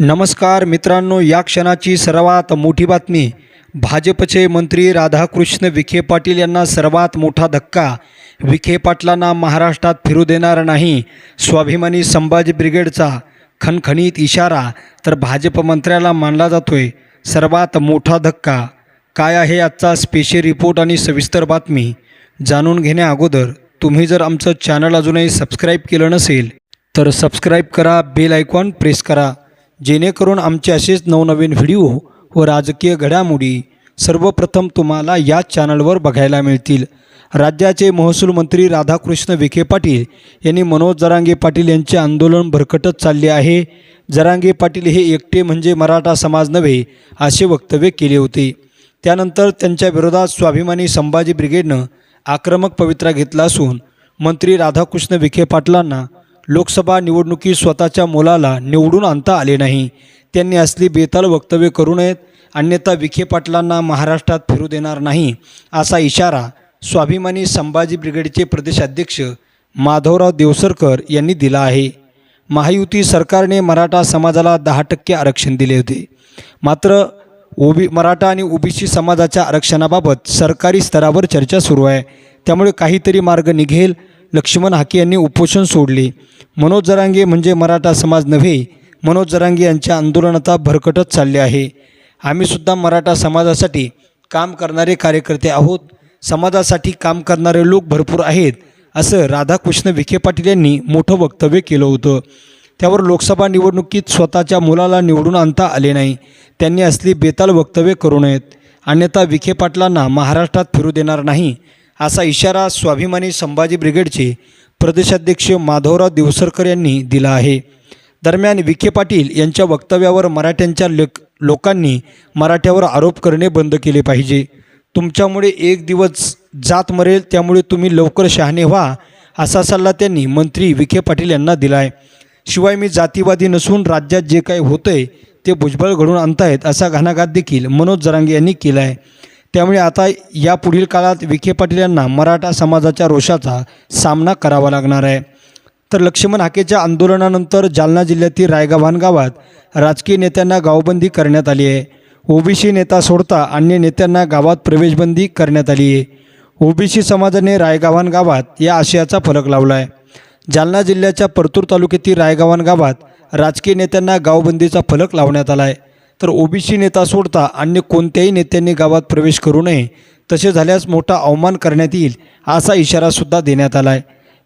नमस्कार मित्रांनो या क्षणाची सर्वात मोठी बातमी. भाजपचे मंत्री राधाकृष्ण विखे पाटील यांना सर्वात मोठा धक्का. विखे पाटलांना महाराष्ट्रात फिरू देणार नाही. स्वाभिमानी संभाजी ब्रिगेडचा खणखणीत इशारा तर भाजप मंत्र्याला मानला जातोय. सर्वात मोठा धक्का. काय आहे आजचा स्पेशल रिपोर्ट आणि सविस्तर बातमी? जाणून घेण्या अगोदर तुम्ही जर आमचं चॅनल अजूनही सबस्क्राईब केलं नसेल तर सबस्क्राईब करा बेल आयकॉन प्रेस करा. जेणेकरून आमचे असेच नवनवीन व्हिडिओ व राजकीय घडामोडी सर्वप्रथम तुम्हाला या चॅनलवर बघायला मिळतील. राज्याचे महसूल मंत्री राधाकृष्ण विखे पाटील यांनी मनोज जरांगे पाटील यांचे आंदोलन भरकटत चालले आहे. जरांगे पाटील हे एकटे म्हणजे मराठा समाज नव्हे असे वक्तव्य केले होते. त्यानंतर त्यांच्या विरोधात स्वाभिमानी संभाजी ब्रिगेडनं आक्रमक पवित्रा घेतला असून मंत्री राधाकृष्ण विखे पाटलांना लोकसभा निवडणुकीत स्वतःच्या मुलाला निवडून आणता आले नाही. त्यांनी असली बेताल वक्तव्य करू नयेत अन्यथा विखे पाटलांना महाराष्ट्रात फिरू देणार नाही असा इशारा स्वाभिमानी संभाजी ब्रिगेडचे प्रदेशाध्यक्ष माधवराव देवसरकर यांनी दिला आहे. महायुती सरकारने मराठा समाजाला दहा टक्के आरक्षण दिले होते. मात्र ओबी मराठा आणि ओबीसी समाजाच्या आरक्षणाबाबत सरकारी स्तरावर चर्चा सुरू आहे. त्यामुळे काहीतरी मार्ग निघेल लक्ष्मण हाके यांनी उपोषण सोडले. मनोज जरांगे म्हणजे मराठा समाज नव्हे मनोज जरांगे यांच्या आंदोलन आता भरकटत चालले आहे. आम्हीसुद्धा मराठा समाजासाठी काम करणारे कार्यकर्ते आहोत. समाजासाठी काम करणारे लोक भरपूर आहेत असं राधाकृष्ण विखे पाटील यांनी मोठं वक्तव्य केलं होतं. त्यावर लोकसभा निवडणुकीत स्वतःच्या मुलाला निवडून आणता आले नाही. त्यांनी असली बेताल वक्तव्य करू नयेत. अन्यथा विखे पाटलांना महाराष्ट्रात फिरू देणार नाही. असा इशारा स्वाभिमानी संभाजी ब्रिगेडचे प्रदेशाध्यक्ष माधवराव देवसरकर यांनी दिला आहे. दरम्यान विखे पाटील यांच्या वक्तव्यावर मराठ्यांच्या लेक लोकांनी मराठ्यावर आरोप करणे बंद केले पाहिजे. तुमच्यामुळे एक दिवस जात मरेल त्यामुळे तुम्ही लवकर शहाणे व्हा असा सल्ला त्यांनी मंत्री विखे पाटील यांना दिला आहे. शिवाय मी जातीवादी नसून राज्यात जे काही होतंय ते भुजबळ घडून आणतायत असा घणाघात देखील मनोज जरांगे यांनी केला आहे. त्यामुळे आता या पुढील काळात विखे पाटील यांना मराठा समाजाच्या रोषाचा सामना करावा लागणार आहे. तर लक्ष्मण हाकेच्या आंदोलनानंतर जालना जिल्ह्यातील रायगाव्हाण गावात राजकीय नेत्यांना गावबंदी करण्यात आली आहे. ओबीसी नेता सोडता अन्य नेत्यांना गावात प्रवेशबंदी करण्यात आली आहे. ओबीसी समाजाने रायगाव्हाण गावात या आशयाचा फलक लावला आहे जालना जिल्ह्याच्या परतूर तालुक्यातील रायगावान गावात राजकीय नेत्यांना गावबंदीचा फलक लावण्यात आला आहे तर ओबीसी नेता सोडता अन्य कोणत्याही नेत्यांनी गावात प्रवेश करू नये तसे झाल्यास मोठा अवमान करण्यात येईल असा इशारासुद्धा देण्यात आला आहे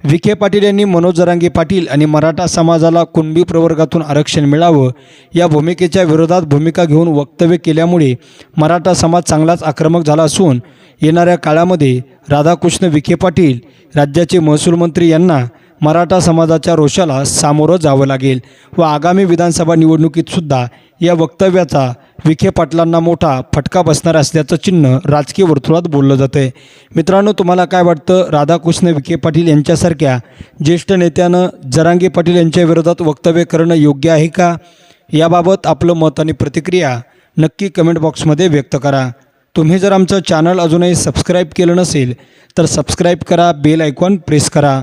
विखे पाटील यांनी मनोज जरांगे पाटील आणि मराठा समाजाला कुणबी प्रवर्गातून आरक्षण मिळावं या भूमिकेच्या विरोधात भूमिका घेऊन वक्तव्य केल्यामुळे मराठा समाज चांगलाच आक्रमक झाला असून येणाऱ्या काळामध्ये राधाकृष्ण विखे पाटील राज्याचे महसूल मंत्री यांना मराठा समाजाच्या रोषाला सामोरं जावं लागेल व आगामी विधानसभा निवडणुकीतसुद्धा या वक्तव्याचा विखे पाटलांना मोठा फटका बसणार असल्याचं चिन्ह राजकीय वर्तुळात बोललं जातं आहे मित्रांनो तुम्हाला काय वाटतं? राधाकृष्ण विखे पाटील यांच्यासारख्या ज्येष्ठ नेत्यानं जरांगे पाटील यांच्या विरोधात वक्तव्य करणं योग्य आहे का? याबाबत आपलं मत आणि प्रतिक्रिया नक्की कमेंट बॉक्समध्ये व्यक्त करा. तुम्ही जर आमचं चॅनल अजूनही सबस्क्राईब केलं नसेल तर सबस्क्राईब करा बेल आयकॉन प्रेस करा.